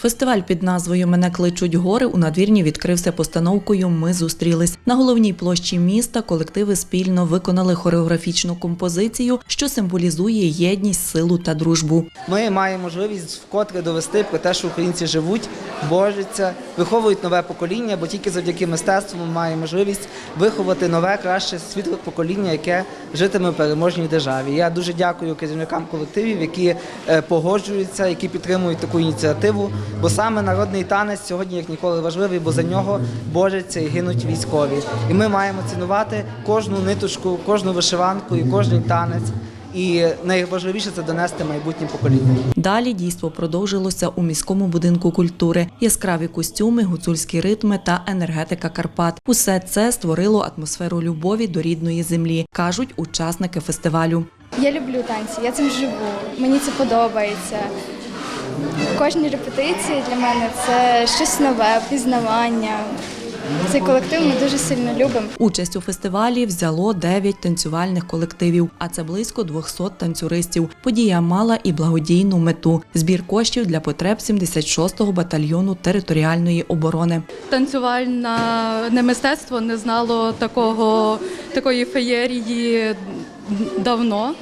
Фестиваль під назвою Мене кличуть гори у надвірні відкрився постановкою Ми зустрілись. На головній площі міста колективи спільно виконали хореографічну композицію, що символізує єдність, силу та дружбу. Ми маємо можливість вкотре довести про те, що українці живуть, борються, виховують нове покоління, бо тільки завдяки мистецтву ми маємо можливість виховати нове, краще світле покоління, яке житиме в переможній державі. Я дуже дякую керівникам колективів, які е, погоджуються, які підтримують таку ініціативу. Бо саме народний танець сьогодні як ніколи важливий, бо за нього борються і гинуть військові. І ми маємо цінувати кожну ниточку, кожну вишиванку і кожний танець. І найважливіше це донести майбутнім поколінням. Далі дійство продовжилося у міському будинку культури. Яскраві костюми, гуцульські ритми та енергетика Карпат. Усе це створило атмосферу любові до рідної землі, кажуть учасники фестивалю. Я люблю танці, я цим живу. Мені це подобається. Кожні репетиції для мене це щось нове, пізнавання. Цей колектив ми дуже сильно любимо. Участь у фестивалі взяло 9 танцювальних колективів, а це близько 200 танцюристів. Подія мала і благодійну мету збір коштів для потреб 76-го батальйону територіальної оборони. танцювальне мистецтво не знало такого, такої феєрії давно.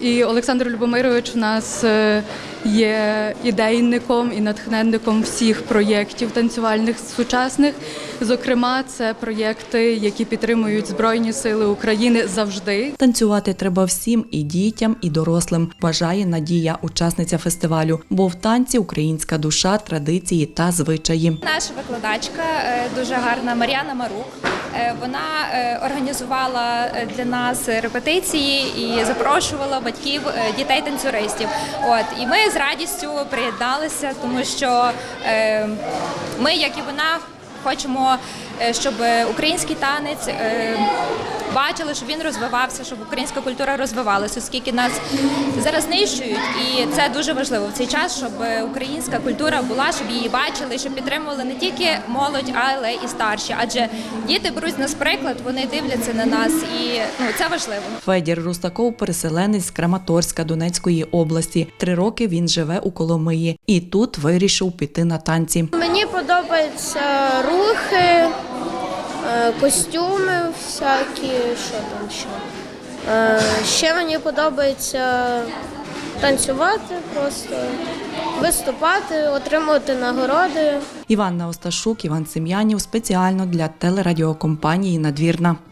І Олександр Любомирович у нас е, є ідейником і натхненником всіх проєктів танцювальних сучасних. Зокрема, це проєкти, які підтримують Збройні Сили України завжди. Танцювати треба всім і дітям, і дорослим. Бажає Надія, учасниця фестивалю. Бо в танці українська душа, традиції та звичаї. Наша викладачка е, дуже гарна Мар'яна Марук. Е, Вона е, організувала е, для нас репетиції і запрошувала батьків е, дітей танцюристів. От і ми з радістю приєдналися, тому що ми, як і вона, хочемо, щоб український танець. Бачили, щоб він розвивався, щоб українська культура розвивалася, оскільки нас зараз знищують, і це дуже важливо в цей час, щоб українська культура була, щоб її бачили, щоб підтримували не тільки молодь, але і старші. Адже діти беруть з нас приклад, вони дивляться на нас, і ну це важливо. Федір Рустаков, переселенець з Краматорська Донецької області. Три роки він живе у Коломиї і тут вирішив піти на танці. Мені подобаються рухи, костюми всякі, що там ще. Е, Ще мені подобається танцювати, просто виступати, отримувати нагороди. Іванна Осташук, Іван Сем'янів спеціально для телерадіокомпанії Надвірна.